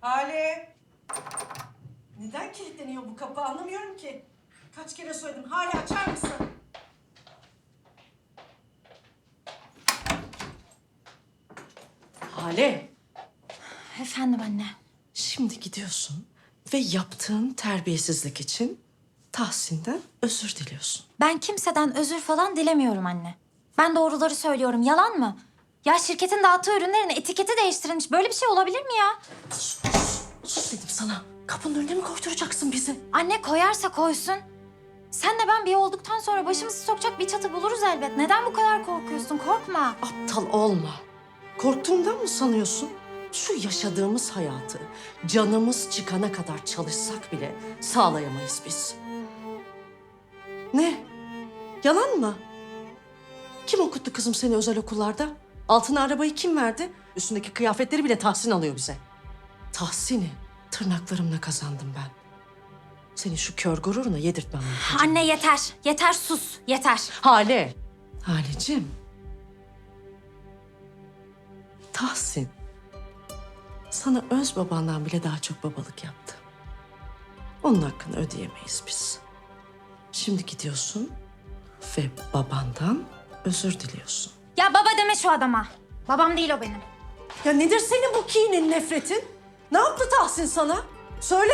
Hale. Neden kilitleniyor bu kapı anlamıyorum ki. Kaç kere söyledim. Hale açar mısın? Hale. Efendim anne. Şimdi gidiyorsun ve yaptığın terbiyesizlik için Tahsin'den özür diliyorsun. Ben kimseden özür falan dilemiyorum anne. Ben doğruları söylüyorum. Yalan mı? Ya şirketin dağıttığı ürünlerin etiketi değiştirilmiş. Böyle bir şey olabilir mi ya? Sus dedim sana. Kapının önüne mi koyduracaksın bizi? Anne koyarsa koysun. Senle ben bir olduktan sonra başımızı sokacak bir çatı buluruz elbet. Neden bu kadar korkuyorsun? Korkma. Aptal olma. Korktuğundan mı sanıyorsun? Şu yaşadığımız hayatı canımız çıkana kadar çalışsak bile sağlayamayız biz. Ne? Yalan mı? Kim okuttu kızım seni özel okullarda? Altına arabayı kim verdi? Üstündeki kıyafetleri bile Tahsin alıyor bize. Tahsin'i tırnaklarımla kazandım ben. Senin şu kör gururuna yedirtmem lazım. Anne yeter. Yeter sus. Yeter. Hale. Halecim. Tahsin. Sana öz babandan bile daha çok babalık yaptı. Onun hakkını ödeyemeyiz biz. Şimdi gidiyorsun ve babandan özür diliyorsun. Ya baba deme şu adama. Babam değil o benim. Ya nedir senin bu kinin, nefretin? Ne yaptı Tahsin sana? Söyle.